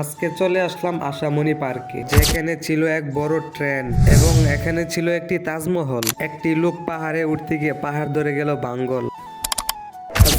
আজকে চলে আসলাম আশামণি পার্কে, যেখানে ছিল এক বড় ট্রেন এবং এখানে ছিল একটি তাজমহল। একটি লোক পাহাড়ে উঠতে গিয়ে পাহাড় ধরে গেল বাঙ্গল।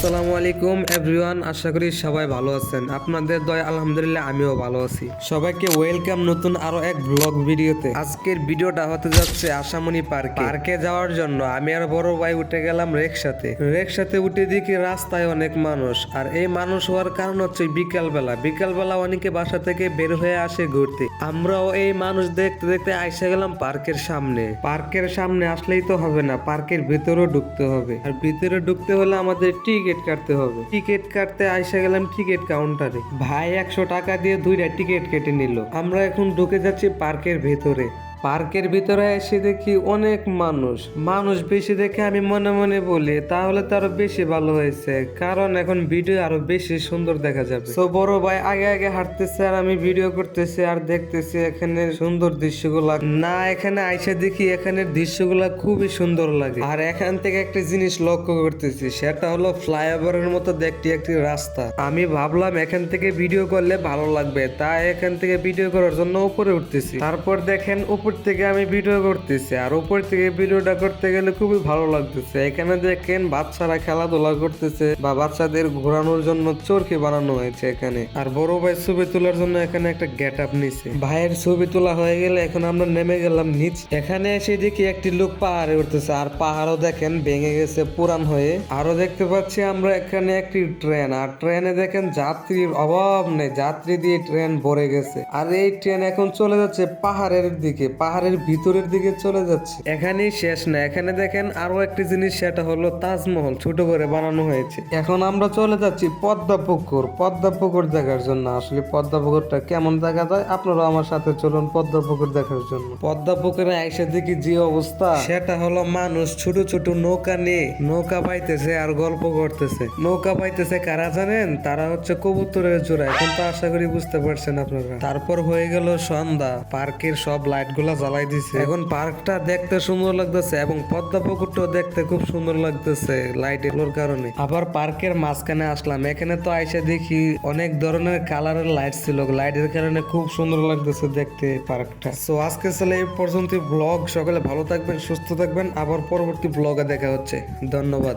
আসসালামু আলাইকুম এভরিওয়ান আশা করি সবাই ভালো আছেন। আপনাদের দয়, আলহামদুলিল্লাহ, আমিও ভালো আছি। সবাইকে ওয়েলকাম নতুন আরও এক ব্লগ ভিডিওতে। আজকের ভিডিওটা হতে যাচ্ছে আশামণি পার্কে। পার্কে যাওয়ার জন্য আমি আর বড় ভাই উঠে গেলাম রিক্সাতে রিক্সাতে উঠে দেখি রাস্তায় অনেক মানুষ। আর এই মানুষ হওয়ার কারণ হচ্ছে বিকালবেলা। বিকালবেলা অনেকে বাসা থেকে বের হয়ে আসে ঘুরতে। আমরাও এই মানুষ দেখতে দেখতে আইসা গেলাম পার্কের সামনে। পার্কের সামনে আসলেই তো হবে না, পার্কের ভিতরেও ঢুকতে হবে। আর ভিতরে ঢুকতে হলে আমাদের টিকিট কাটতে হবে। টিকিট কাটতে আইসা গেলাম টিকিট কাউন্টারে। ভাই একশো টাকা দিয়ে দুইটা টিকিট কেটে নিল। আমরা এখন ঢুকে যাচ্ছি পার্কের ভেতরে। পার্কের ভিতরে এসে দেখি অনেক মানুষ। মানুষ বেশি দেখে আমি মনে মনে বলি, তাহলে তো আরও বেশি ভালো হয়েছে। কারণ এখন ভিডিও আরও বেশি সুন্দর দেখা যাবে। তো বড় ভাই আগে আগে হাঁটতেছে আর আমি ভিডিও করতেছি আর দেখতেছি এখানে সুন্দর দৃশ্যগুলা। না, এখানে আইসা দেখি এখানে দৃশ্যগুলা খুবই সুন্দর লাগে। আর এখান থেকে একটা জিনিস লক্ষ্য করতেছি, সেটা হলো ফ্লাইওভারের মতো দেখতে একটি রাস্তা। আমি ভাবলাম এখান থেকে ভিডিও করলে ভালো লাগবে, তাই এখান থেকে ভিডিও করার জন্য উপরে উঠতেছি। তারপর দেখেন উপর থেকে আমি ভিডিও করতেছি, আর উপর থেকে ভিডিওটা করতে গেলে খুবই ভালো লাগতেছে। এখানে দেখেন বাচ্চারা খেলাধুলা করতেছে বা বাচ্চাদের ঘোরানোর জন্য চরকি বানানো হয়েছে এখানে। আর বড় ভাই ছবি তোলার জন্য এখানে একটা গেট আপ নিছে। ভাইয়ের ছবি তোলা হয়ে গেলে এখন আমরা নেমে গেলাম নিচ। এখানে এসে দেখি একটি লোক পাহাড়ে উঠতেছে, আর পাহাড়ও দেখেন ভেঙে গেছে পুরান হয়ে। আরও দেখতে পাচ্ছি আমরা এখানে একটি ট্রেন, আর ট্রেনে দেখেন যাত্রীর অভাব নেই, যাত্রী দিয়ে ট্রেন ভরে গেছে। আর এই ট্রেন এখন চলে যাচ্ছে পাহাড়ের দিকে পাহাড়ের ভিতরের দিকে চলে যাচ্ছে। এখানেই শেষ না। এখানে দেখেন আরও একটি জিনিস সেটা হলো তাজমহল ছোট করে বানানো হয়েছে। এখন আমরা চলে যাচ্ছি পদ্মা পুকুর। পদ্মা পুকুর দেখার জন্য। আসলে পদ্মা পুকুরটা কেমন দেখা যায়? আপনারা আমার সাথে চলুন পদ্মা পুকুর দেখার জন্য। পদ্মা পুকুরে আইসা দেখি যে অবস্থা। সেটা হলো মানুষ ছোট ছোট নৌকা নিয়ে নৌকা পাইতেছে আর গল্প করতেছে। নৌকা পাইতেছে কারা জানেন? তারা হচ্ছে কবুতরের জোড়া এখন তো আশা করি বুঝতে পারছেন আপনারা। তারপর হয়ে গেল সন্ধ্যা। পার্কের সব লাইট গুলা জ্বালাই দিছে। এখন পার্কটা দেখতে সুন্দর লাগতেছে এবং পদ্মা পুকুরটাও দেখতে খুব সুন্দর লাগতেছে লাইট এগুলোর কারণে। আবার পার্কের মাঝখানে আসলাম, এখানে তো আইসে দেখি অনেক ধরনের কালারের লাইট ছিল। লাইটের কারণে খুব সুন্দর লাগতেছে দেখতে পার্কটা। সো আজকে চলে এই পর্যন্ত ব্লগ সকলে ভালো থাকবেন, সুস্থ থাকবেন। আবার পরবর্তী ব্লগে দেখা হচ্ছে। ধন্যবাদ।